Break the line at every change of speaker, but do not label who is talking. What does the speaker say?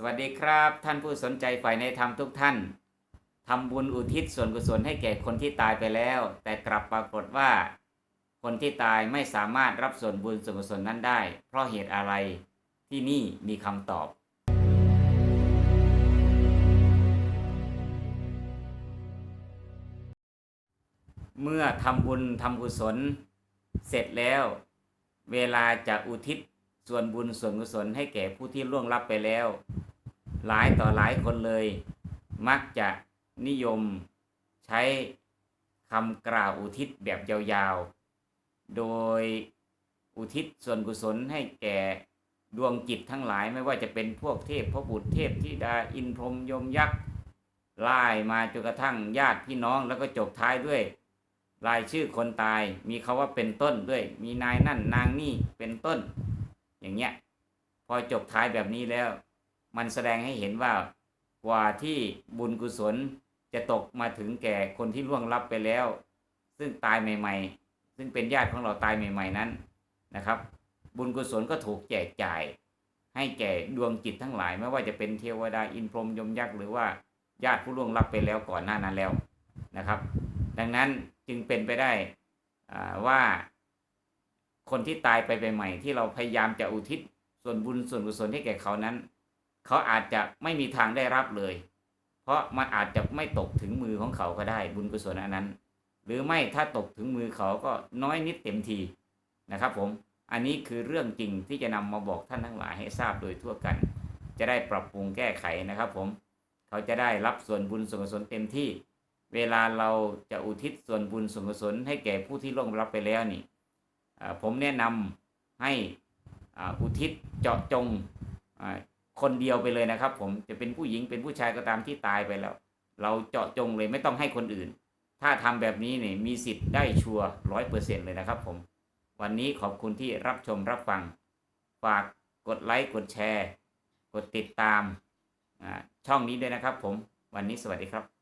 สวัสดีครับ ท่านผู้สนใจฝ่ายในธรรมทุกท่านทำบุญอุทิศส่วนกุศลให้แก่คนที่ตายไปแล้ว แต่กลับปรากฏว่า คนที่ตายไม่สามารถรับส่วนบุญส่วนกุศลนั้นได้ เพราะเหตุอะไรที่นี่มีคำตอบ เมื่อทำบุญทำกุศล เสร็จแล้ว เวลาจะอุทิศส่วนบุญส่วนกุศลให้แก่ผู้ที่ล่วงลับไปแล้ว หลายต่อหลายคนเลย มักจะนิยมใช้คำกล่าวอุทิศแบบยาวๆ โดยอุทิศส่วนกุศลให้แก่ดวงจิตทั้งหลายไม่ว่าจะเป็นพวกเทพพระบุตรเทพธิดาอินพรหมยมยักษ์ไล่มาจนกระทั่งญาติพี่น้องแล้วก็จบท้ายด้วย รายชื่อคนตายมีคาว่าเป็นต้นด้วย มีนายนั่นนางนี่เป็นต้น อย่างเงี้ยพอจบท้ายแบบนี้แล้ว มันแสดงให้เห็นว่ากว่าที่บุญกุศลจะตกมาถึงแก่คนที่ล่วงลับไปแล้ว ซึ่งตายใหม่ ๆ ซึ่งเป็นญาติของเราตายใหม่ ๆนั้นนะครับ บุญกุศลก็ถูกแจกจ่าย ให้แก่ดวงจิตทั้งหลาย ไม่ว่าจะเป็นเทวดาอินพรหมยมยักษ์หรือว่าญาติผู้ล่วงลับไปแล้วก่อนหน้านั้นแล้วนะครับ ดังนั้นจึงเป็นไปได้อ่าว่าคนที่ตายไปใหม่ๆที่เราพยายามจะอุทิศส่วนบุญส่วนกุศลให้แก่เขานั้น เขาอาจจะไม่มีทางได้รับเลย เพราะมันอาจจะไม่ตกถึงมือของเขาก็ได้ บุญกุศลอันนั้น หรือไม่ถ้าตกถึงมือเขาก็น้อยนิดเต็มทีนะครับ ผมอันนี้คือเรื่องจริงที่จะนำมาบอกท่านทั้งหลายให้ทราบโดยทั่วกัน จะได้ปรับปรุงแก้ไขนะครับ ผมเขาจะได้รับส่วนบุญส่วนกุศลเต็มที่ เวลาเราจะอุทิศส่วนบุญส่วนกุศลให้แก่ผู้ที่ล่วงลับไปแล้วนี่ผมแนะนำให้อุทิศเจาะจง คนเดียวไปเลยนะครับ ผมจะเป็นผู้หญิงเป็นผู้ชายก็ตามที่ตายไปแล้ว เราเจาะจงเลยไม่ต้องให้คนอื่น ถ้าทำแบบนี้เนี่ยมีสิทธิ์ได้ชัวร้อยเปอร์เซ็นเลยนะครับผม วันนี้ขอบคุณที่รับชมรับฟัง ฝากกดไลค์กดแชร์ กดติดตามช่องนี้ด้วยนะครับผมวันนี้สวัสดีครับ